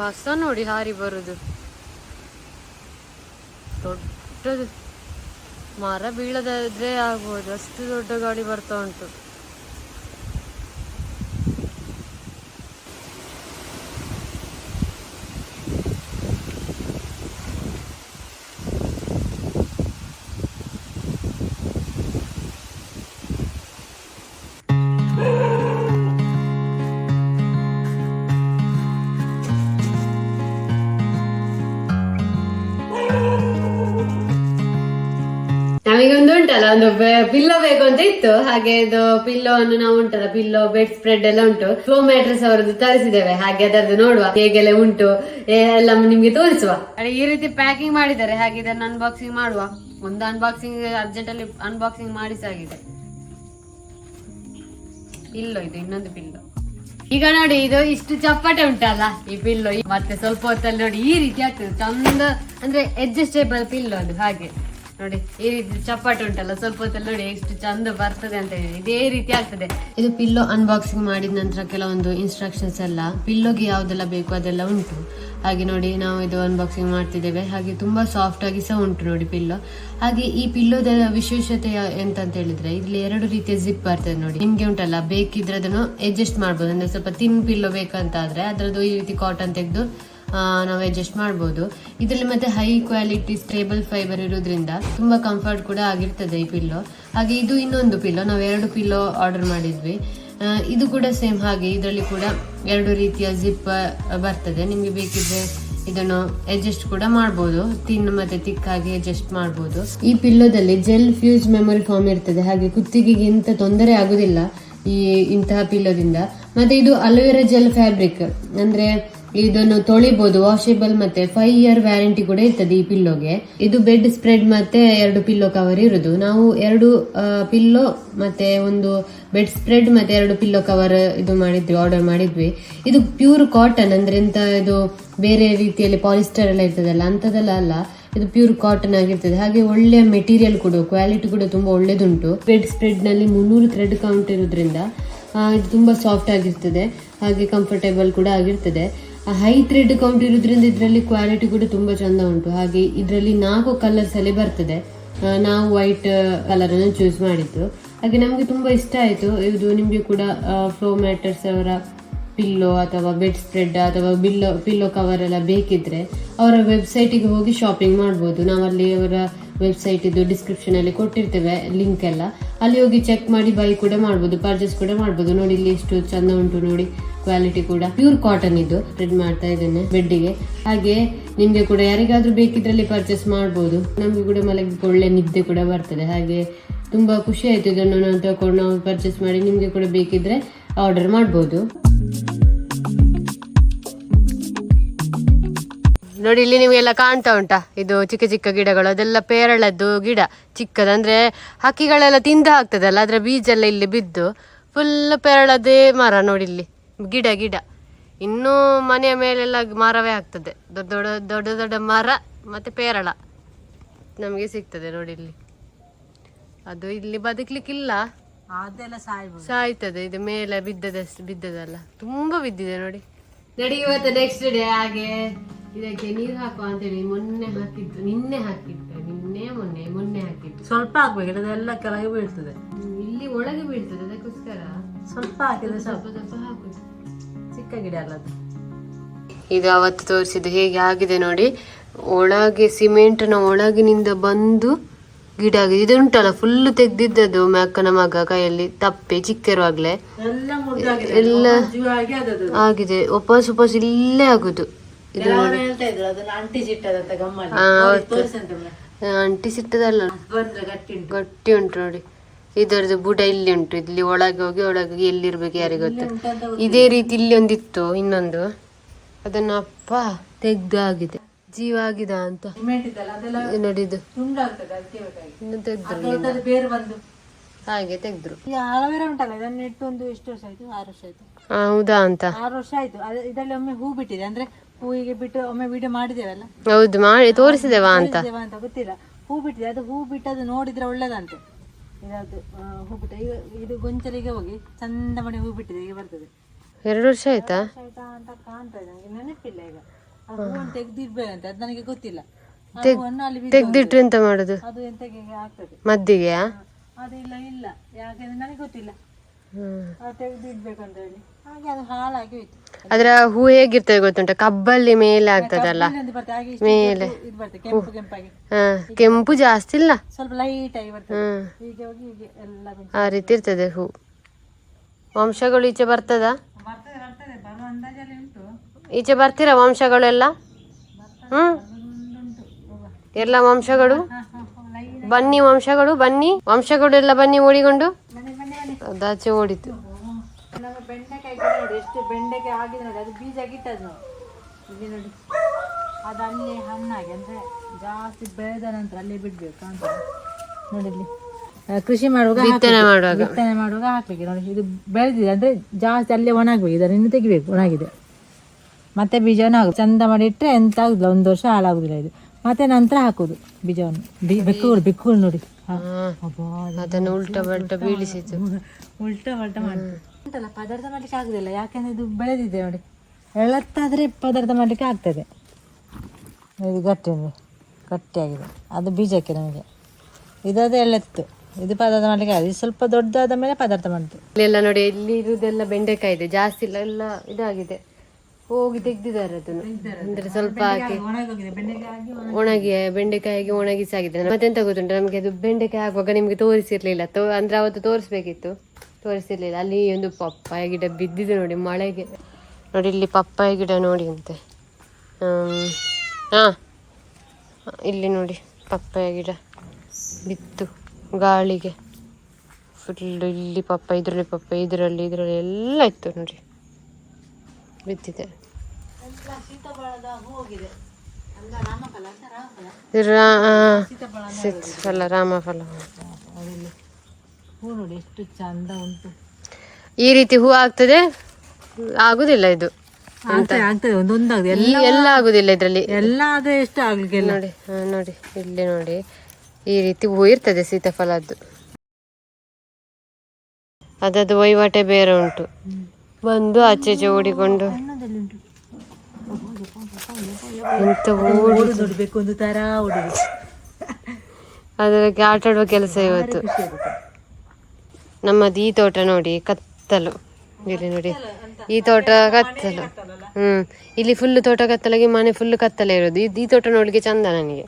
ಕಸ ನೋಡಿ ಹಾರಿ ಬರುದು. ದೊಡ್ಡದು ಮರ ಬೀಳದಾದ್ರೆ ಆಗ್ಬೋದು. ಅಷ್ಟು ದೊಡ್ಡ ಗಾಡಿ ಬರ್ತಾ ಉಂಟು. ನಮಗೊಂದು ಉಂಟಲ್ಲ, ಒಂದು ಪಿಲ್ಲೋ ಬೇಕು ಅಂತ ಇತ್ತು. ಹಾಗೆ ಇದು ಪಿಲ್ಲೋ ಅನ್ನು ನಾವು ಉಂಟಲ್ಲ ಪಿಲ್ಲೋ ಬೆಡ್ ಸ್ಪ್ರೆಡ್ ಎಲ್ಲ ಉಂಟು. ಫ್ಲೋ ಮ್ಯಾಟ್ರಸ್ ಅವರದ್ದು ತರಿಸಿದ್ದೇವೆ. ಹಾಗೆ ಅದರದ್ದು ನೋಡುವ, ಹೇಗೆಲ್ಲ ಉಂಟು ಎಲ್ಲ ನಿಮ್ಗೆ ತೋರಿಸುವ. ಈ ರೀತಿ ಪ್ಯಾಕಿಂಗ್ ಮಾಡಿದ್ದಾರೆ. ಹಾಗೆ ಇದನ್ನು ಅನ್ಬಾಕ್ಸಿಂಗ್ ಮಾಡುವ. ಒಂದು ಅನ್ಬಾಕ್ಸಿಂಗ್ ಅರ್ಜೆಂಟ್ ಅಲ್ಲಿ ಅನ್ಬಾಕ್ಸಿಂಗ್ ಮಾಡಿಸಾಗಿದೆ ಪಿಲ್ಲೋ ಇದು, ಇನ್ನೊಂದು ಪಿಲ್ಲೋ ಈಗ ನೋಡಿ, ಇದು ಇಷ್ಟು ಚಪ್ಪಟೆ ಉಂಟಲ್ಲ, ಈ ಪಿಲ್ಲೋ ಮತ್ತೆ ಸ್ವಲ್ಪ ಹೊತ್ತಲ್ಲಿ ನೋಡಿ, ಈ ರೀತಿ ಆಗ್ತದೆ. ಚಂದ, ಅಂದ್ರೆ ಅಡ್ಜಸ್ಟೇಬಲ್ ಪಿಲ್ಲೋ ಅದು, ಹಾಗೆ. ನೋಡಿ, ಈ ರೀತಿ ಉಂಟಲ್ಲ, ಸ್ವಲ್ಪ ಹೊತ್ತಲ್ಲಿ ನೋಡಿ ಎಷ್ಟು ಚಂದ ಬರ್ತದೆ ಅಂತ ಹೇಳಿ. ಇದೇ ರೀತಿ ಆಗ್ತದೆ. ಇದು ಪಿಲ್ಲೋ ಅನ್ಬಾಕ್ಸಿಂಗ್ ಮಾಡಿದ ನಂತರ ಕೆಲವೊಂದು ಇನ್ಸ್ಟ್ರಕ್ಷನ್ಸ್ ಎಲ್ಲ. ಪಿಲ್ಲೋಗೆ ಯಾವ್ದೆಲ್ಲ ಬೇಕು ಅದೆಲ್ಲ ಉಂಟು. ಹಾಗೆ ನೋಡಿ, ನಾವು ಇದು ಅನ್ಬಾಕ್ಸಿಂಗ್ ಮಾಡ್ತಿದ್ದೇವೆ. ಹಾಗೆ ತುಂಬಾ ಸಾಫ್ಟ್ ಆಗಿ ಸಹ ಉಂಟು ನೋಡಿ ಪಿಲ್ಲೋ. ಹಾಗೆ ಈ ಪಿಲ್ಲೋದ ವಿಶೇಷತೆ ಎಂತ ಅಂತ ಹೇಳಿದ್ರೆ, ಇಲ್ಲಿ ಎರಡು ರೀತಿಯ ಜಿಪ್ ಬರ್ತದೆ ನೋಡಿ. ನಿಮ್ಗೆ ಉಂಟಲ್ಲ, ಬೇಕಿದ್ರೆ ಅದನ್ನು ಅಡ್ಜಸ್ಟ್ ಮಾಡ್ಬೋದು. ಅಂದ್ರೆ ಸ್ವಲ್ಪ ತಿನ್ ಪಿಲ್ಲೋ ಬೇಕಂತ ಆದ್ರೆ ಅದರದ್ದು ಈ ರೀತಿ ಕಾಟನ್ ತೆಗೆದು ನಾವು ಅಡ್ಜಸ್ಟ್ ಮಾಡ್ಬೋದು. ಇದರಲ್ಲಿ ಮತ್ತೆ ಹೈ ಕ್ವಾಲಿಟಿ ಸ್ಟೇಬಲ್ ಫೈಬರ್ ಇರೋದ್ರಿಂದ ತುಂಬಾ ಕಂಫರ್ಟ್ ಕೂಡ ಆಗಿರ್ತದೆ ಈ ಪಿಲ್ಲೋ ಹಾಗೆ ಇದು ಇನ್ನೊಂದು ಪಿಲ್ಲೋ ನಾವು ಎರಡು ಪಿಲ್ಲೋ ಆರ್ಡರ್ ಮಾಡಿದ್ವಿ. ಇದು ಕೂಡ ಸೇಮ್ ಹಾಗೆ, ಇದರಲ್ಲಿ ಕೂಡ ಎರಡು ರೀತಿಯ ಜಿಪ್ ಬರ್ತದೆ. ನಿಮಗೆ ಬೇಕಿದ್ರೆ ಇದನ್ನು ಅಡ್ಜಸ್ಟ್ ಕೂಡ ಮಾಡ್ಬೋದು. ತಿನ್ ಮತ್ತೆ ತಿಕ್ಕಾಗಿ ಅಡ್ಜಸ್ಟ್ ಮಾಡ್ಬೋದು. ಈ ಪಿಲ್ಲೋದಲ್ಲಿ ಜೆಲ್ ಫ್ಯೂಸ್ ಮೆಮೊರಿ ಫಾರ್ಮ್ ಇರ್ತದೆ. ಹಾಗೆ ಕುತ್ತಿಗೆಗೆ ಎಂತ ತೊಂದರೆ ಆಗುದಿಲ್ಲ ಈ ಇಂತಹ ಪಿಲ್ಲೋದಿಂದ ಮತ್ತೆ ಇದು ಅಲೋವೆರಾ ಜೆಲ್ ಫ್ಯಾಬ್ರಿಕ್ ಅಂದ್ರೆ ಇದನ್ನು ತೊಳಿಬಹುದು ವಾಷೇಬಲ್ ಮತ್ತೆ ಫೈವ್ ಇಯರ್ ವ್ಯಾರಂಟಿ ಕೂಡ ಇರ್ತದೆ ಈ ಪಿಲ್ಲೋಗೆ ಇದು ಬೆಡ್ ಸ್ಪ್ರೆಡ್ ಮತ್ತೆ ಎರಡು ಪಿಲ್ಲೋ ಕವರ್ ಇರುದು. ನಾವು ಎರಡು ಪಿಲ್ಲೋ ಮತ್ತೆ ಒಂದು ಬೆಡ್ ಸ್ಪ್ರೆಡ್ ಮತ್ತೆ ಎರಡು ಪಿಲ್ಲೋ ಕವರ್ ಇದು ಮಾಡಿದ್ವಿ ಆರ್ಡರ್ ಮಾಡಿದ್ವಿ. ಇದು ಪ್ಯೂರ್ ಕಾಟನ್ ಅಂದ್ರೆ ಎಂತ ಇದು ಬೇರೆ ರೀತಿಯಲ್ಲಿ ಪಾಲಿಸ್ಟರ್ ಎಲ್ಲ ಇರ್ತದಲ್ಲ ಅಂತದೆಲ್ಲ ಅಲ್ಲ. ಇದು ಪ್ಯೂರ್ ಕಾಟನ್ ಆಗಿರ್ತದೆ. ಹಾಗೆ ಒಳ್ಳೆಯ ಮೆಟೀರಿಯಲ್ ಕೂಡ ಕ್ವಾಲಿಟಿ ಕೂಡ ತುಂಬಾ ಒಳ್ಳೇದುಂಟು. ಬೆಡ್ ಸ್ಪ್ರೆಡ್ನಲ್ಲಿ ಮುನ್ನೂರು ಥ್ರೆಡ್ ಕೌಂಟ್ ಇರೋದ್ರಿಂದ ಇದು ತುಂಬಾ ಸಾಫ್ಟ್ ಆಗಿರ್ತದೆ. ಹಾಗೆ ಕಂಫರ್ಟೇಬಲ್ ಕೂಡ ಆಗಿರ್ತದೆ. ಹೈ ಥ್ರೆಡ್ ಕೌಂಟ್ ಇರೋದ್ರಿಂದ ಇದರಲ್ಲಿ ಕ್ವಾಲಿಟಿ ಕೂಡ ತುಂಬ ಚಂದ ಉಂಟು. ಹಾಗೆ ಇದರಲ್ಲಿ ನಾಲ್ಕು ಕಲರ್ಸ್ ಅಲ್ಲಿ ಬರ್ತದೆ. ನಾವು ವೈಟ್ ಕಲರ್ ಅನ್ನು ಚೂಸ್ ಮಾಡಿದ್ದು. ಹಾಗೆ ನಮಗೆ ತುಂಬ ಇಷ್ಟ ಆಯಿತು. ಇದು ನಿಮಗೆ ಕೂಡ ಫ್ಲೋ ಮ್ಯಾಟರ್ಸ್ ಅವರ ಪಿಲ್ಲೋ ಅಥವಾ ಬೆಡ್ ಸ್ಪ್ರೆಡ್ ಅಥವಾ ಬಿಲ್ಲೋ ಪಿಲ್ಲೋ ಕವರ್ ಎಲ್ಲ ಬೇಕಿದ್ರೆ ಅವರ ವೆಬ್ಸೈಟಿಗೆ ಹೋಗಿ ಶಾಪಿಂಗ್ ಮಾಡ್ಬೋದು. ನಾವಲ್ಲಿ ಅವರ ವೆಬ್ಸೈಟ್ ಇದು ಡಿಸ್ಕ್ರಿಪ್ಷನ್ ಅಲ್ಲಿ ಕೊಟ್ಟಿರ್ತೇವೆ ಲಿಂಕ್ ಎಲ್ಲ. ಅಲ್ಲಿ ಹೋಗಿ ಚೆಕ್ ಮಾಡಿ ಬೈ ಕೂಡ ಮಾಡ್ಬೋದು ಪರ್ಚೇಸ್ ಕೂಡ ಮಾಡ್ಬೋದು. ನೋಡಿ, ಇಲ್ಲಿ ಎಷ್ಟು ಚಂದ ಉಂಟು ನೋಡಿ ಕ್ವಾಲಿಟಿ ಕೂಡ. ಪ್ಯೂರ್ ಕಾಟನ್ ಇದು. ಸ್ಪ್ರೆಡ್ ಮಾಡ್ತಾ ಇದ್ದೇನೆ ಬೆಡ್ಡಿಗೆ. ಹಾಗೆ ನಿಮ್ಗೆ ಕೂಡ ಯಾರಿಗಾದ್ರೂ ಬೇಕಿದ್ರಲ್ಲಿ ಪರ್ಚೇಸ್ ಮಾಡ್ಬೋದು. ನಮ್ಗೆ ಕೂಡ ಮಲಗಿ ಒಳ್ಳೆ ನಿದ್ದೆ ಕೂಡ ಬರ್ತದೆ. ಹಾಗೆ ತುಂಬಾ ಖುಷಿ ಆಯ್ತು ಇದನ್ನು ನಾನು ತಗೊಂಡು ನಾವು ಪರ್ಚೇಸ್ ಮಾಡಿ ನಿಮ್ಗೆ ಕೂಡ ಬೇಕಿದ್ರೆ ಆರ್ಡರ್ ಮಾಡ್ಬೋದು. ನೋಡಿ ಇಲ್ಲಿ ನಿಮಗೆಲ್ಲ ಕಾಣ್ತಾ ಉಂಟಾ? ಇದು ಚಿಕ್ಕ ಚಿಕ್ಕ ಗಿಡಗಳು ಅದೆಲ್ಲ ಪೇರಳದ್ದು ಗಿಡ. ಚಿಕ್ಕದಂದ್ರೆ ಹಕ್ಕಿಗಳೆಲ್ಲ ತಿಂದು ಹಾಕ್ತದಲ್ಲ ಅದರ ಬೀಜ ಎಲ್ಲ ಇಲ್ಲಿ ಬಿದ್ದು ಫುಲ್ ಪೇರಳದೇ ಮರ ನೋಡಿ ಇಲ್ಲಿ. ಗಿಡ ಗಿಡ. ಇನ್ನೂ ಮನೆಯ ಮೇಲೆಲ್ಲ ಮರವೇ ಆಗ್ತದೆ. ದೊಡ್ಡ ದೊಡ್ಡ ದೊಡ್ಡ ದೊಡ್ಡ ಮರ ಮತ್ತೆ ಪೇರಳ ನಮಗೆ ಸಿಗ್ತದೆ ನೋಡಿ ಇಲ್ಲಿ. ಅದು ಇಲ್ಲಿ ಬದುಕಲಿಕ್ಕಿಲ್ಲ. ಸಾಯ್ತದೆ ಇದು ಮೇಲೆ ಬಿದ್ದದ ಬಿದ್ದದಲ್ಲ. ತುಂಬಾ ಬಿದ್ದಿದೆ ನೋಡಿ. ನಡಿ ಇವತ್ತು ನೆಕ್ಸ್ಟ್ ಡೇ ಹಾಗೆ. ಇದಕ್ಕೆ ನೀರು ಹಾಕುವ ಅಂತೇಳಿ ಮೊನ್ನೆ ಹಾಕಿದ್ದು ನಿನ್ನೆ ಹಾಕಿದ್ದೆ ನಿನ್ನೆ ಮೊನ್ನೆ ಮೊನ್ನೆ ಹಾಕಿದ್ದು. ಸ್ವಲ್ಪ ಹಾಕ್ಬೇಕು ಅದೆಲ್ಲ ಕೆಳಗೆ ಬೀಳ್ತದೆ. ಇಲ್ಲಿ ಒಳಗೆ ಬೀಳ್ತದೆ ಅದಕ್ಕೋಸ್ಕರ ಸ್ವಲ್ಪ ಹಾಕಿದ್ರೆ ಸ್ವಲ್ಪ ಸ್ವಲ್ಪ ಹಾಕುದು. ಚಿಕ್ಕ ಗಿಡ ಅಲ್ಲ ಅದು. ಇದು ಅವತ್ತು ತೋರಿಸಿದ್ದು ಹೇಗೆ ಆಗಿದೆ ನೋಡಿ. ಒಳಗೆ ಸಿಮೆಂಟ್ನ ಒಳಗಿನಿಂದ ಬಂದು ಗಿಡ ಆಗಿದೆ. ಇದು ಉಂಟಲ್ಲ ಫುಲ್ ತೆಗ್ದಿದ್ದದು ಅಕ್ಕನ ಮಗ ಕೈಯಲ್ಲಿ ತಪ್ಪೆ ಚಿಕ್ಕಿರುವಾಗ್ಲೆ ಎಲ್ಲ ಆಗಿದೆ. ವಾಪಸ್ ವಾಪಸ್ ಇಲ್ಲೇ ಆಗುದು. ಹೇಳ್ತಾ ಇದ್ರು? ಅದನ್ನ ಅಂಟಿಸಿಟ್ಟದಂತ ಒಮ್ಮೆ. ಅಂಟಿಸಿಟ್ಟದಲ್ಲ ಗಟ್ಟಿ ಉಂಟು. ನೋಡಿ. ಇದರದ್ದು ಬುಡ ಇಲ್ಲಿ ಉಂಟು. ಇಲ್ಲಿ ಒಳಗೆ ಹೋಗಿ ಒಳಗೆ ಹೋಗಿ ಎಲ್ಲಿರ್ಬೇಕು ಯಾರಿಗೆ ಗೊತ್ತು. ಇದೇ ರೀತಿ ಇಲ್ಲಿ ಒಂದಿತ್ತು ಇನ್ನೊಂದು. ಅದನ್ನ ಅಪ್ಪ ತೆಗ್ದಾಗಿದೆ. ಜೀವ ಆಗಿದ ಅಂತ. ನೋಡಿದ್ದು ತೆಗ್ದ್ರು ಹಾಗೆ ತೆಗ್ದ್ರು. ಈ ಅಲವೇರ ಉಂಟಲ್ಲ ಇದನ್ನ ಇಟ್ಟು ಒಂದು ಎಷ್ಟು ವರ್ಷ ಆಯ್ತು? ಆರು ವರ್ಷ ಆಯ್ತು. ಹೌದಾ ಅಂತ. ಆರು ವರ್ಷ ಆಯ್ತು. ಇದರಲ್ಲಿ ಒಮ್ಮೆ ಹೂ ಬಿಟ್ಟಿದೆ. ಅಂದ್ರೆ ಹೂವಿಗೆ ಬಿಟ್ಟು ಒಮ್ಮೆ ವಿಡಿಯೋ ಮಾಡಿದೇವಲ್ಲ ಹೌದು ಮಾಡಿ ತೋರಿಸಿದೇವಾ ಅಂತ. ಅಂತ ಗೊತ್ತಿಲ್ಲ. ಹೂ ಬಿಟ್ಟಿದೆ. ಅದು ಹೂ ಬಿಟ್ಟದು ನೋಡಿದ್ರೆ ಒಳ್ಳೇದಂತೆ. ಇದದು ಆ, ಹೂ ಬಿಟ್ಟ. ಈಗ ಇದು ಗೊಂಚಲಿಗೆ ಹೋಗಿ ಚಂದ ಮನೆ ಹೂ ಬಿಟ್ಟಿದೆ ಈಗ ಬರ್ತದೆ. ಎರಡು ವರ್ಷ ಆಯ್ತಾ? ಆಯ್ತಾ ಅಂತ ಕಾಣ್ತಾ ಇದೆ. ನನಗೆ ನೆನಪಿಲ್ಲ ಈಗ. ಅದು ಹೂವನ್ನು ತೆಗ್ದಿಡ್ಬೇಕಂತ ಅದು ನನಗೆ ಗೊತ್ತಿಲ್ಲ. ಆ ಹೂವನ್ನು ಅಲ್ಲಿ ಬಿದ್ದು ತೆಗ್ದಿಟ್ರೆ ಎಂತ ಮಾಡುದು? ಅದು ಎಂತಕ್ಕೆ ಆಗ್ತದೆ. ಮದ್ದಿಗೆಯಾ? ಅದಿಲ್ಲ ಇಲ್ಲ ಯಾಕೆಂದ್ರೆ ನನಗೆ ಗೊತ್ತಿಲ್ಲ. ಅದು ತೆಗ್ದಿಡ್ಬೇಕಂತ ಹೇಳಿ ಹಾಗೆ ಅದು ಹಾಳಾಗಿ ಹೋಯ್ತು. ಅದ್ರ ಹೂ ಹೇಗಿರ್ತದೆ ಗೊತ್ತುಂಟ? ಕಬ್ಬಲ್ಲಿ ಮೇಲೆ ಆಗ್ತದಲ್ಲ. ಮೇಲೆ. ಇದು ಬರ್ತದೆ ಕೆಂಪು ಕೆಂಪಾಗಿ. ಹಾ ಕೆಂಪು ಜಾಸ್ತಿ ಇಲ್ಲ? ಸ್ವಲ್ಪ ಲೈಟ್ ಆಗಿ ಬರ್ತದೆ. ಹೀಗೆ ಹೋಗಿ ಹೀಗೆ ಎಲ್ಲ ಆ ರೀತಿ ಇರ್ತದೆ ಹೂ. ವಂಶಗಳು ಈಚೆ ಬರ್ತದ? ಈಚೆ ಬರ್ತೀರಾ ವಂಶಗಳೆಲ್ಲ? ಹ್ಮ್. ಎಲ್ಲ ವಂಶಗಳು? ಬನ್ನಿ ವಂಶಗಳು ಬನ್ನಿ. ವಂಶಗಳು ಎಲ್ಲ ಬನ್ನಿ ಓಡಿಕೊಂಡು. ಅದಾಚೆ ಓಡಿತು. ನಮ್ಮ ಬೆಂಡೆಕಾಯಿ ನೋಡಿ ಎಷ್ಟು ಬೆಂಡೆಕಾಯಿ ಆಗಿದೆ ನೋಡಿ ಅದು ಬೀಜ ಗಿಟ್ಟದು ನಾವು ಇಲ್ಲಿ ನೋಡಿ. ಅದು ಅಲ್ಲಿ ಹಣ್ಣಾಗಿ ಅಂದ್ರೆ ಜಾಸ್ತಿ ಬೆಳೆದ ನಂತರ ಅಲ್ಲೇ ಬಿಡ್ಬೇಕು ಅಂತ. ನೋಡಿ ಇಲ್ಲಿ ಕೃಷಿ ಮಾಡುವಾಗ ಬಿತ್ತನೆ ಮಾಡುವಾಗ. ಬಿತ್ತನೆ ಮಾಡುವಾಗ ಹಾಕ್ಬೇಕು ನೋಡಿ. ಇದು ಬೆಳೆದಿದೆ ಅಂದ್ರೆ ಜಾಸ್ತಿ ಅಲ್ಲೇ ಒಣಗಬೇಕು ಇದನ್ನು ಇನ್ನು ತೆಗಿಬೇಕು ಒಣಗಿದೆ. ಮತ್ತೆ ಬೀಜವನ್ನು ಹಾಕುದು. ಚಂದ ಮಾಡಿ ಇಟ್ಟರೆ ಎಂತ ಆಗುದಿಲ್ಲ ಒಂದು ವರ್ಷ ಹಾಳಾಗುದಿಲ್ಲ ಇದು. ಮತ್ತೆ ನಂತರ ಹಾಕುದು ಬೀಜವನ್ನು. ಬಿಕ್ಕು ಬೆಕ್ಕುಗಳು ಬೆಕ್ಕುಗಳು ನೋಡಿ. ಅದನ್ನು ಉಲ್ಟಾ ಬಲ್ಟ ಬೀಳಿಸಿತು ಉಲ್ಟಾ ಬಲ್ಟ ಉಂಟಲ್ಲ ಪದಾರ್ಥ ಮಾಡ್ಲಿಕ್ಕೆ ಆಗುದಿಲ್ಲ ಯಾಕಂದ್ರೆ ಇದು ಬೆಳೆದಿದೆ ನೋಡಿ. ಎಳತ್ತಾದ್ರೆ ಪದಾರ್ಥ ಮಾಡ್ಲಿಕ್ಕೆ ಆಗ್ತದೆ. ಇದು ಗಟ್ಟಿ ಗಟ್ಟಿಯಾಗಿದೆ. ಅದು ಬೀಜಕ್ಕೆ ನಮಗೆ. ಇದಾದ ಎಳೆತ್ತು. ಇದು ಪದಾರ್ಥ ಮಾಡ್ಲಿಕ್ಕೆ ಆಗಿದೆ ಸ್ವಲ್ಪ ದೊಡ್ಡದಾದ ಮೇಲೆ ಪದಾರ್ಥ ಮಾಡ್ತೀವಿ. ಇಲ್ಲೆಲ್ಲ ನೋಡಿ ಇಲ್ಲಿ ಇರುವುದೆಲ್ಲ ಬೆಂಡೆಕಾಯಿ ಇದೆ. ಜಾಸ್ತಿ ಇಲ್ಲ ಎಲ್ಲ ಇದಾಗಿದೆ. ಹೋಗಿ ತೆಗ್ದಿದ್ದಾರೆ ಅದನ್ನು. ಅಂದ್ರೆ ಸ್ವಲ್ಪ ಹಾಕಿ ಬೆಂಡೆಕಾಯಿಗೆ ಒಣಗಿ ಬೆಂಡೆಕಾಯಿಗೆ ಒಣಗಿಸಾಗಿದೆ ಮತ್ತೆಂತ ಗೊತ್ತುಂಟು? ನಮಗೆ ಅದು ಬೆಂಡೆಕಾಯಿ ಹಾಕುವಾಗ ನಿಮಗೆ ತೋರಿಸಿರ್ಲಿಲ್ಲ. ತೋ ಅಂದ್ರೆ ಅವತ್ತು ತೋರಿಸ್ಬೇಕಿತ್ತು. ತೋರಿಸಿರ್ಲಿಲ್ಲ. ಅಲ್ಲಿ ಒಂದು ಪಪ್ಪಾಯ ಗಿಡ ಬಿದ್ದಿದೆ ನೋಡಿ ಮಳೆಗೆ. ನೋಡಿ ಇಲ್ಲಿ ಪಪ್ಪಾಯ ಗಿಡ ನೋಡಿ ಅಂತೆ. ಹಾಂ. ಇಲ್ಲಿ ನೋಡಿ ಪಪ್ಪಾಯ ಗಿಡ ಬಿತ್ತು. ಗಾಳಿಗೆ. ಫುಲ್ಲು ಇಲ್ಲಿ ಪಪ್ಪ ಇದರಲ್ಲಿ ಪಪ್ಪ ಇದರಲ್ಲಿ ಇದರಲ್ಲಿ ಎಲ್ಲ ಇತ್ತು ನೋಡಿ. ಬಿದ್ದಿದೆ. ಸೀತಾಫಲ ರಾಮಫಲ ಹೂ ನೋಡಿ ಎಷ್ಟು ಚಂದ ಉಂಟು. ಈ ರೀತಿ ಹೂ ಆಗ್ತದೆ? ಆಗುದಿಲ್ಲ ಇದು. ಆಗ್ತದೆ ಆಗ್ತದೆ ಒಂದೊಂದಾಗ್ತದೆ. ಎಲ್ಲ ಆಗುದಿಲ್ಲ ಇದರಲ್ಲಿ. ಎಲ್ಲ ಆದ್ರೆ ಎಷ್ಟು ಆಗ್ಲಿಕ್ಕೆ ನೋಡಿ ನೋಡಿ ಇಲ್ಲಿ ನೋಡಿ. ಈ ರೀತಿ ಹೂ ಇರ್ತದೆ ಸೀತಾಫಲದ್ದು. ಅದದ್ದು ವಹಿವಾಟೆ ಬೇರೆ ಉಂಟು. ಬಂದು ಆಚೆ ಓಡಿಕೊಂಡು. ಎಂತ ಓಡಿ ನೋಡ್ಬೇಕು ಒಂದು ತರ ಅದಕ್ಕೆ ಆಟ ಆಡುವ ಕೆಲಸ ಇವತ್ತು. ನಮ್ಮದು ಈ ತೋಟ ನೋಡಿ ಕತ್ತಲು. ಇಲ್ಲಿ ನೋಡಿ ಈ ತೋಟ ಕತ್ತಲು. ಹ್ಮ್. ಇಲ್ಲಿ ಫುಲ್ ತೋಟ ಕತ್ತಲಾಗಿ ಮನೆ ಫುಲ್ ಕತ್ತಲೆ ಇರೋದು. ಈ ತೋಟ ನೋಡ್ಲಿಕ್ಕೆ ಚಂದ ನನಗೆ.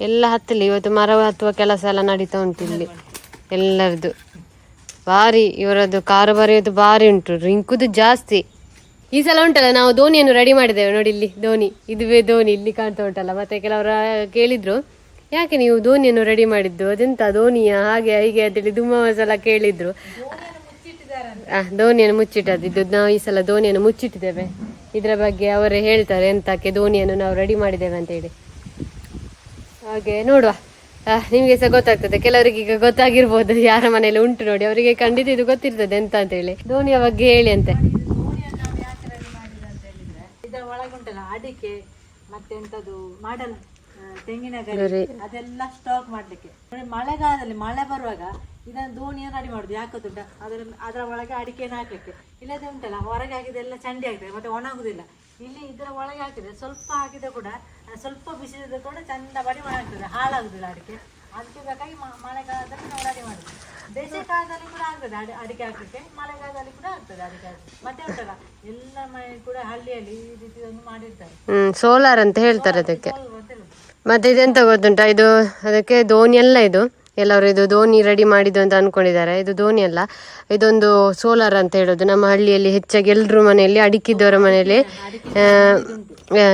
ಎಲ್ಲ ಹತ್ತಲಿ. ಇವತ್ತು ಮರ ಹತ್ತುವ ಕೆಲಸ ಎಲ್ಲ ನಡೀತಾ ಉಂಟು ಇಲ್ಲಿ. ಎಲ್ಲರದ್ದು. ಭಾರಿ. ಇವರದ್ದು ಕಾರು ಬರೆಯೋದು ಭಾರಿ ಉಂಟು. ರಿಂಕುದು ಜಾಸ್ತಿ. ಈ ಸಲ ಉಂಟಲ್ಲ ನಾವು ಧೋನಿಯನ್ನು ರೆಡಿ ಮಾಡಿದ್ದೇವೆ ನೋಡಿ ಇಲ್ಲಿ ಧೋನಿ ಇದುವೇ ಧೋನಿ ಇಲ್ಲಿ ಕಾಣ್ತಾ ಉಂಟಲ್ಲ ಮತ್ತೆ ಕೆಲವರು ಕೇಳಿದ್ರು ಯಾಕೆ ನೀವು ಧೋನಿಯನ್ನು ರೆಡಿ ಮಾಡಿದ್ದು ಅದೆಂತ ಧೋನಿಯ ಹಾಗೆ ಹೀಗೆ ಅಂತೇಳಿ ತುಂಬ ಸಲ ಕೇಳಿದ್ರು. ಆ ಧೋನಿಯನ್ನು ಮುಚ್ಚಿಟ್ಟದ್ದು ಇದು ನಾವು ಈ ಸಲ ಧೋನಿಯನ್ನು ಮುಚ್ಚಿಟ್ಟಿದ್ದೇವೆ. ಇದರ ಬಗ್ಗೆ ಅವರೇ ಹೇಳ್ತಾರೆ ಎಂತಕ್ಕೆ ಧೋನಿಯನ್ನು ನಾವು ರೆಡಿ ಮಾಡಿದ್ದೇವೆ ಅಂತ ಹೇಳಿ. ಹಾಗೆ ನೋಡುವ. ನಿಮಗೆ ಸಹ ಗೊತ್ತಾಗ್ತದೆ ಕೆಲವರಿಗೆ ಈಗ ಗೊತ್ತಾಗಿರ್ಬೋದು ಯಾರ ಮನೆಯಲ್ಲಿ ಉಂಟು ನೋಡಿ ಅವರಿಗೆ ಖಂಡಿತ ಇದು ಗೊತ್ತಿರ್ತದೆ ಎಂತ ಅಂತ ಹೇಳಿ. ಧೋನಿಯ ಬಗ್ಗೆ ಹೇಳಿ ಅಂತೆ ಇದರ ಒಳಗೆ ಉಂಟಲ್ಲ ಅಡಿಕೆ ಮತ್ತೆ ಎಂತದು ಮಾಡಲ್ ತೆಂಗಿನ ಗರಿ ಅದೆಲ್ಲ ಸ್ಟಾಕ್ ಮಾಡ್ಲಿಕ್ಕೆ. ಮಳೆಗಾಲದಲ್ಲಿ ಮಳೆ ಬರುವಾಗ ಇದನ್ನು ದೋಣಿಯನ್ನು ರೆಡಿ ಮಾಡುದು. ಯಾಕೆ ದುಡ್ಡ ಅದರ ಅದರ ಒಳಗೆ ಅಡಿಕೆಯನ್ನು ಹಾಕ್ಲಿಕ್ಕೆ. ಇಲ್ಲದೆ ಉಂಟಲ್ಲ ಹೊರಗೆ ಹಾಕಿದೆಲ್ಲ ಚಂಡಿ ಆಗ್ತದೆ ಮತ್ತೆ ಒಣಗುದಿಲ್ಲ. ಇಲ್ಲಿ ಇದರ ಒಳಗೆ ಹಾಕಿದ್ರೆ ಸ್ವಲ್ಪ ಹಾಕಿದ್ರೆ ಕೂಡ ಸ್ವಲ್ಪ ಬಿಸಿಲಿದ್ರೆ ಕೂಡ ಚಂದ ಬಡಿ ಒಣಗ್ತದೆ ಹಾಳಾಗುದಿಲ್ಲ ಅಡಿಕೆ. ಅದಕ್ಕೆ ಬೇಕಾಗಿ ಮಳೆಗಾಲದಲ್ಲಿ ನಾವು ರೆಡಿ ಮಾಡುದು. ಬೇಸಿಗೆ ಕಾಲದಲ್ಲಿ ಕೂಡ ಆಗ್ತದೆ. ಅಡಿ ಅಡಿಕೆ ಹಾಕಲಿಕ್ಕೆ ಮಳೆಗಾಲದಲ್ಲಿ ಕೂಡ ಆಗ್ತದೆ ಅಡಿಕೆ. ಮತ್ತೆ ಉಂಟಲ್ಲ ಎಲ್ಲ ಮನೆ ಕೂಡ ಹಳ್ಳಿಯಲ್ಲಿ ಈ ರೀತಿ ಒಂದು ಮಾಡಿರ್ತಾರೆ. ಹ್ಮ್ ಸೋಲಾರ್ ಅಂತ ಹೇಳ್ತಾರೆ ಅದಕ್ಕೆ. ಮತ್ತೆ ಇದೆಂತ ಗೊತ್ತುಂಟ? ಇದು ಅದಕ್ಕೆ ದೋಣಿ ಎಲ್ಲ ಇದು? ಎಲ್ಲರೂ ಇದು ದೋಣಿ ರೆಡಿ ಮಾಡಿದ್ದು ಅಂತ ಅನ್ಕೊಂಡಿದ್ದಾರೆ. ಇದು ದೋಣಿ ಅಲ್ಲ ಇದೊಂದು ಸೋಲಾರ್ ಅಂತ ಹೇಳೋದು. ನಮ್ಮ ಹಳ್ಳಿಯಲ್ಲಿ ಹೆಚ್ಚಾಗಿ ಎಲ್ಲರ ಮನೆಯಲ್ಲಿ ಅಡಿಕಿದ್ದವರ ಮನೆಯಲ್ಲಿ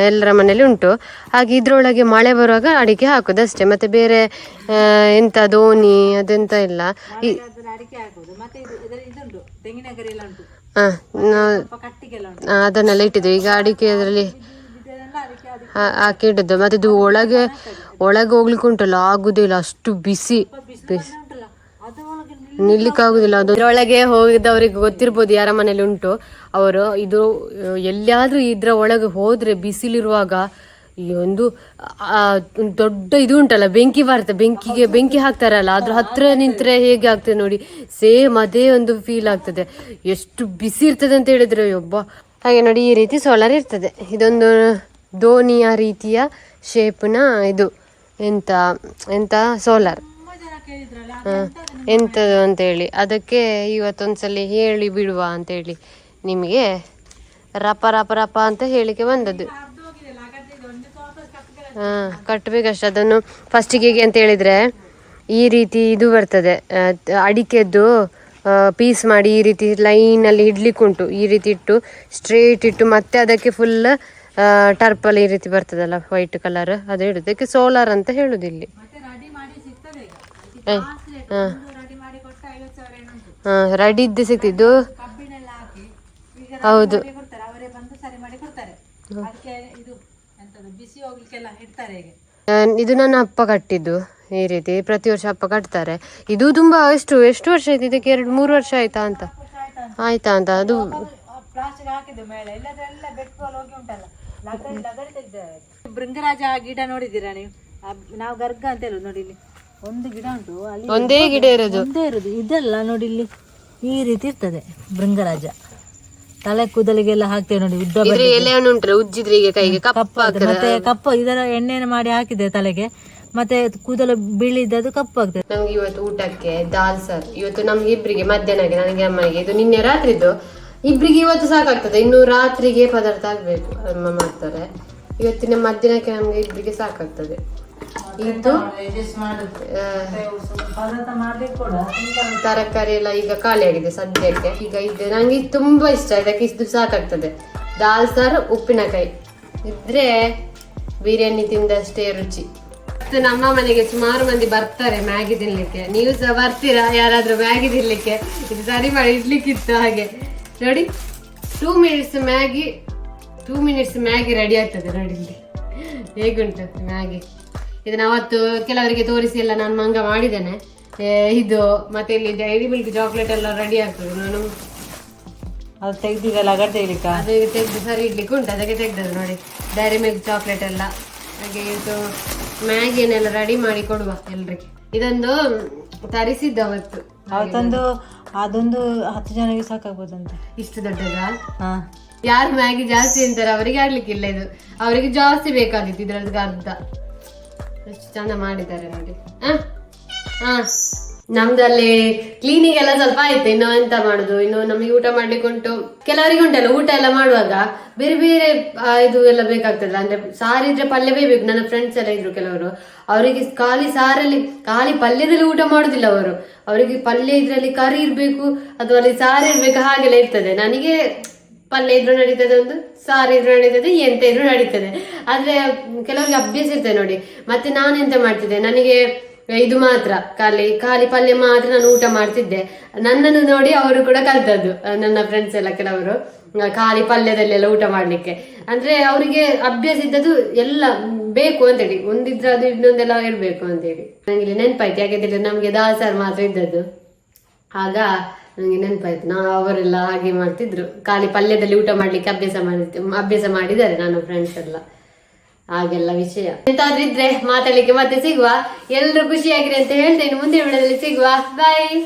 ಎಲ್ಲರ ಮನೆಯಲ್ಲಿ ಉಂಟು. ಹಾಗೆ ಇದರೊಳಗೆ ಮಳೆ ಬರುವಾಗ ಅಡಿಕೆ ಹಾಕೋದು ಅಷ್ಟೇ. ಮತ್ತೆ ಬೇರೆ ಎಂಥ ಎಂತ ದೋಣಿ ಅದೆಂತ ಇಲ್ಲ. ಈ ಆ, ಅದನ್ನೆಲ್ಲ ಇಟ್ಟಿದ್ದು ಈಗ ಅಡಿಕೆ ಅದರಲ್ಲಿ ಅದಕ್ಕೆ ಅದಕ್ಕೆ ಹಾ- ಹಾಕಿ ಇಡದ್ದು ಮತ್ತೆ ಇದು ಒಳಗೆ ಒಳಗೆ ಹೋಗ್ಲಿಕ್ಕೆ ಉಂಟಲ್ಲ, ಆಗುದಿಲ್ಲ, ಅಷ್ಟು ಬಿಸಿ ಬಿಸಿ ಅದು ಇದ್ರೊಳಗೆ ಹೋಗಿದವ್ರಿಗೆ ಗೊತ್ತಿರ್ಬೋದು, ಯಾರ ಮನೇಲಿ ಉಂಟು. ಅವರು ಇದು, ಎಲ್ಲಿಯಾದ್ರೂ ಇದ್ರ ಒಳಗೆ ಹೋದ್ರೆ ಬಿಸಿಲಿರುವಾಗ ಈ ಒಂದು ದೊಡ್ಡ ಇದು ಉಂಟಲ್ಲ, ಬೆಂಕಿ ಬರುತ್ತೆ. ಬೆಂಕಿಗೆ, ಬೆಂಕಿ ಹಾಕ್ತಾರಲ್ಲ, ಅದ್ರ ಹತ್ರ ನಿಂತರೆ ಹೇಗೆ ಆಗ್ತದೆ ನೋಡಿ. ಸೇಮ್ ಅದೇ ಒಂದು ಫೀಲ್ ಆಗ್ತದೆ. ಎಷ್ಟು ಬಿಸಿ ಇರ್ತದೆ ಅಂತ ಹೇಳಿದ್ರೆ ಒಬ್ಬ ಹಾಗೆ ನೋಡಿ, ಈ ರೀತಿ ಸೋಲಾರ್ ಇರ್ತದೆ. ಇದೊಂದು ದೋಣಿಯ ರೀತಿಯ ಶೇಪ್ನ ಇದು, ಎಂತ ಎಂತ ಸೋಲಾರ್ ಎಂಥದ್ದು ಅಂತೇಳಿ. ಅದಕ್ಕೆ ಇವತ್ತೊಂದ್ಸಲಿ ಹೇಳಿ ಬಿಡುವ ಅಂತೇಳಿ ನಿಮಗೆ ರಪ ರಪ ರಪ ಅಂತ ಹೇಳಿಕೆ ಬಂದದ್ದು. ಹಾ ಕಟ್ಟಬೇಕಷ್ಟೆ ಅದನ್ನು ಫಸ್ಟಿಗೆ ಅಂತ ಹೇಳಿದರೆ ಈ ರೀತಿ ಇದು ಬರ್ತದೆ. ಅಡಿಕೆದ್ದು ಪೀಸ್ ಮಾಡಿ ಈ ರೀತಿ ಲೈನಲ್ಲಿ ಇಡ್ಲಿಕ್ಕುಂಟು. ಈ ರೀತಿ ಇಟ್ಟು ಸ್ಟ್ರೇಟ್ ಇಟ್ಟು ಮತ್ತೆ ಅದಕ್ಕೆ ಫುಲ್ ಟರ್ಪಲ್ ಈ ರೀತಿ ಬರ್ತದಲ್ಲ ವೈಟ್ ಕಲರ್ ಅದು ಇಡೋದಕ್ಕೆ ಸೋಲಾರ್ ಅಂತ ಹೇಳುದು ಇಲ್ಲಿ. ರೆಡಿ ಹಾಂ. ಇದ್ದು ಸಿಗ್ತಿದ್ದು. ಹೌದು. ಇದು ನನ್ನ ಅಪ್ಪ ಕಟ್ಟಿದ್ದು ಈ ರೀತಿ. ಪ್ರತಿ ವರ್ಷ ಅಪ್ಪ ಕಟ್ತಾರೆ. ಇದು ತುಂಬಾ ಎಷ್ಟು ಎಷ್ಟು ವರ್ಷ ಆಯ್ತು ಇದಕ್ಕೆ? ಎರಡು ಮೂರು ವರ್ಷ ಆಯ್ತಾ ಅಂತ? ಆಯ್ತಾ ಅಂತ. ಅದು ಭೃಂಗರಾಜ ಗಿಡ ನೋಡಿದ್ದೀರಾ ನೀವು? ನಾವು ಗರ್ಗ ಅಂತ ಹೇಳುದು ನೋಡಿ ಇಲ್ಲಿ. ಒಂದು ಗಿಡ ಉಂಟು. ಅಲ್ಲಿ ಒಂದೇ ಗಿಡ ಇರೋದು. ಒಂದೇ ಇರೋದು. ಇದೆಲ್ಲ ನೋಡಿ ಇಲ್ಲಿ ಈ ರೀತಿ ಇರ್ತದೆ ಭೃಂಗರಾಜ ತಲೆ ಕೂದಲಿಗೆಲ್ಲ ಹಾಕ್ತೇವೆ ನೋಡಿ ಉದ್ದ ಉಜ್ಜಿದ್ರೆ ಈಗ ಕೈಗೆ ಕಪ್ಪ ಕಪ್ಪಾಗ್ತದೆ. ಮತ್ತೆ ಕಪ್ಪು ಇದರ ಎಣ್ಣೆಯನ್ನು ಮಾಡಿ ಹಾಕಿದೆ ತಲೆಗೆ. ಮತ್ತೆ ಕೂದಲು ಬಿಳಿದದು ಕಪ್ಪು ಆಗ್ತದೆ. ನಮ್ಗೆ ಇವತ್ತು ಊಟಕ್ಕೆ ದಾಲ್ ಸರ್. ಇವತ್ತು ನಮ್ಗೆ ಇಬ್ರಿಗೆ ಮಧ್ಯಾಹ್ನಕ್ಕೆ ನನಗೆ ಅಮ್ಮನಿಗೆ. ಇದು ನಿನ್ನೆ ರಾತ್ರಿದ್ದು. ಇಬ್ರಿಗೆ ಇವತ್ತು ಸಾಕಾಗ್ತದೆ. ಇನ್ನು ರಾತ್ರಿಗೆ ಪದಾರ್ಥ ಆಗ್ಬೇಕು, ಅಮ್ಮ ಮಾಡ್ತಾರೆ. ಇವತ್ತಿನ ಮಧ್ಯಾಹ್ನಕ್ಕೆ ನಮ್ಗೆ ಇಬ್ಬರಿಗೆ ಸಾಕಾಗ್ತದೆ. ಇದು ತರಕಾರಿ ಎಲ್ಲ ಈಗ ಖಾಲಿ ಆಗಿದೆ ಸದ್ಯಕ್ಕೆ. ಈಗ ಇದೆ ನಂಗೆ ಇದು ತುಂಬಾ ಇಷ್ಟ, ಇದಕ್ಕೆ ಇದು ಸಾಕಾಗ್ತದೆ. ದಾಲ್ ಸಾರು, ಉಪ್ಪಿನಕಾಯಿ. ಇದ್ರೆ ಬಿರಿಯಾನಿ ತಿಂದಷ್ಟೇ ರುಚಿ. ಮತ್ತು ನಮ್ಮ ಮನೆಗೆ ಸುಮಾರು ಮಂದಿ ಬರ್ತಾರೆ ಮ್ಯಾಗಿ ತಿನ್ಲಿಕ್ಕೆ. ನೀವು ಸಹ ಬರ್ತೀರಾ? ಯಾರಾದ್ರೂ ಮ್ಯಾಗಿ ತಿನ್ಲಿಕ್ಕೆ? ಇದು ಸರಿ ಮಾಡಿ ಇಡ್ಲಿಕ್ಕಿತ್ತು ಹಾಗೆ. ನೋಡಿ two minutes Maggi two minutes Maggi ready ಆಗ್ತದೆ ನೋಡಿ ಇಲ್ಲಿ. ಹೇಗುಂಟು ಮ್ಯಾಗಿ? ಇದನ್ನ ಅವತ್ತು ಕೆಲವರಿಗೆ ತೋರಿಸಿ ಎಲ್ಲ ನಾನು ಮಂಗ ಮಾಡಿದ್ದೇನೆ. ಏ, ಇದು ಮತ್ತೆ ಇಲ್ಲಿ ಡೈರಿ ಮಿಲ್ಕ್ ಚಾಕ್ಲೇಟ್ ಎಲ್ಲ ರೆಡಿ ಆಗ್ತದೆ ನಾನು. ಅದು ತೆಗ್ದಿದೆ ಲಗಡ್ ತೆಗಿಲಿಕ್ಕ? ಅದೇ ತೆಗೆದು ಸರಿ ಇಡ್ಲಿಕ್ಕೆ ಉಂಟು ಅದಕ್ಕೆ ತೆಗ್ದದ್ದು ನೋಡಿ. ಡೈರಿ ಮಿಲ್ಕ್ ಚಾಕ್ಲೇಟ್ ಎಲ್ಲ. ಹಾಗೆ ಇದು ಮ್ಯಾಗಿಯನ್ನೆಲ್ಲ ರೆಡಿ ಮಾಡಿ ಕೊಡುವ ಎಲ್ರಿಗೆ. ಇದೊಂದು ತರಿಸಿದ್ದು ಅವತ್ತು. ಅವತ್ತೊಂದು ಅದೊಂದು ಹತ್ತು ಜನಕ್ಕೆ ಸಾಕಾಗ್ಬೋದಂತ. ಇಷ್ಟು ದೊಡ್ಡದಾ? ಹಾ. ಯಾರು ಮ್ಯಾಗಿ ಜಾಸ್ತಿ ಅಂತಾರೆ ಅವರಿಗೆ ಆಗ್ಲಿಕ್ಕಿಲ್ಲ ಇದು. ಅವರಿಗೆ ಜಾಸ್ತಿ ಬೇಕಾಗಿತ್ತು ಇದ್ರದ್ದು ಅರ್ಧ ಎಷ್ಟು ಚಂದ ಮಾಡಿದ್ದಾರೆ ನೋಡಿ. ಆ? ಆ. ನಮ್ದಲ್ಲಿ ಕ್ಲೀನಿಂಗ್ ಎಲ್ಲ ಸ್ವಲ್ಪ ಆಯ್ತು. ಇನ್ನು ಎಂತ ಮಾಡುದು? ಇನ್ನು ನಮಗೆ ಊಟ ಮಾಡ್ಲಿಕ್ಕೆ ಉಂಟು. ಕೆಲವರಿಗೆ ಉಂಟಲ್ಲ, ಊಟ ಎಲ್ಲ ಮಾಡುವಾಗ ಬೇರೆ ಬೇರೆ ಇದು ಎಲ್ಲ ಬೇಕಾಗ್ತದೆ ಅಂದ್ರೆ ಸಾರಿ ಇದ್ರೆ ಪಲ್ಯವೇ ಬೇಕು ನನ್ನ ಫ್ರೆಂಡ್ಸ್ ಎಲ್ಲ ಇದ್ರು ಕೆಲವರು. ಅವರಿಗೆ ಖಾಲಿ ಸಾರಲ್ಲಿ, ಖಾಲಿ ಪಲ್ಯದಲ್ಲಿ ಊಟ ಮಾಡುದಿಲ್ಲ ಅವರು. ಅವರಿಗೆ ಪಲ್ಯ ಇದ್ರಲ್ಲಿ ಕರಿ ಇರ್ಬೇಕು, ಅಥವಾ ಅಲ್ಲಿ ಸಾರಿ ಇರ್ಬೇಕು, ಹಾಗೆಲ್ಲ ಇರ್ತದೆ. ನನಗೆ ಪಲ್ಯ ಇದ್ರು ನಡೀತದೆ ಒಂದು, ಸಾರಿ ಇದ್ರು ನಡೀತದೆ, ಎಂತ ಇದ್ರು ನಡೀತದೆ. ಆದ್ರೆ ಕೆಲವರಿಗೆ ಅಭ್ಯಾಸ ಇರ್ತದೆ ನೋಡಿ. ಮತ್ತೆ ನಾನು ಎಂತ ಮಾಡ್ತಿದ್ದೆ? ನನಗೆ ಇದು ಮಾತ್ರ. ಖಾಲಿ ಖಾಲಿ ಪಲ್ಯ ಮಾತ್ರ ನಾನು ಊಟ ಮಾಡ್ತಿದ್ದೆ. ನನ್ನನ್ನು ನೋಡಿ ಅವರು ಕೂಡ ಕಲ್ತದ್ದು, ನನ್ನ ಫ್ರೆಂಡ್ಸ್ ಎಲ್ಲ ಕೆಲವರು. ಖಾಲಿ ಪಲ್ಯದಲ್ಲೆಲ್ಲ ಊಟ ಮಾಡ್ಲಿಕ್ಕೆ. ಅಂದ್ರೆ ಅವರಿಗೆ ಅಭ್ಯಾಸ ಇದ್ದದ್ದು ಎಲ್ಲ ಬೇಕು ಅಂತೇಳಿ. ಒಂದಿದ್ರೆ ಅದು ಇನ್ನೊಂದೆಲ್ಲ ಇರ್ಬೇಕು ಅಂತೇಳಿ. ನನಗೆ ಇಲ್ಲಿ ನೆನಪಾಯ್ತು ಯಾಕೆಂದ್ರೆ ನಮ್ಗೆ ದಾಸರ್ ಮಾತ್ರ ಇದ್ದದ್ದು. ಆಗ ನನಗೆ ನೆನಪಾಯ್ತು, ನಾ ಅವರೆಲ್ಲ ಹಾಗೆ ಮಾಡ್ತಿದ್ರು. ಖಾಲಿ ಪಲ್ಯದಲ್ಲಿ ಊಟ ಮಾಡ್ಲಿಕ್ಕೆ ಅಭ್ಯಾಸ ಮಾಡಿದ್ದೆ, ಅಭ್ಯಾಸ ಮಾಡಿದ್ದಾರೆ ನಾನು ಫ್ರೆಂಡ್ಸ್ ಎಲ್ಲ. ಹಾಗೆಲ್ಲ ವಿಷಯ. ಎಂತಾದ್ರೂ ಇದ್ರೆ ಮಾತಾಡ್ಲಿಕ್ಕೆ ಮತ್ತೆ ಸಿಗುವ. ಎಲ್ರು ಖುಷಿಯಾಗಿರಿ ಅಂತ ಹೇಳ್ತೇನೆ. ಮುಂದಿನ ವಿಡಿಯೋದಲ್ಲಿ ಸಿಗುವ. ಬಾಯ್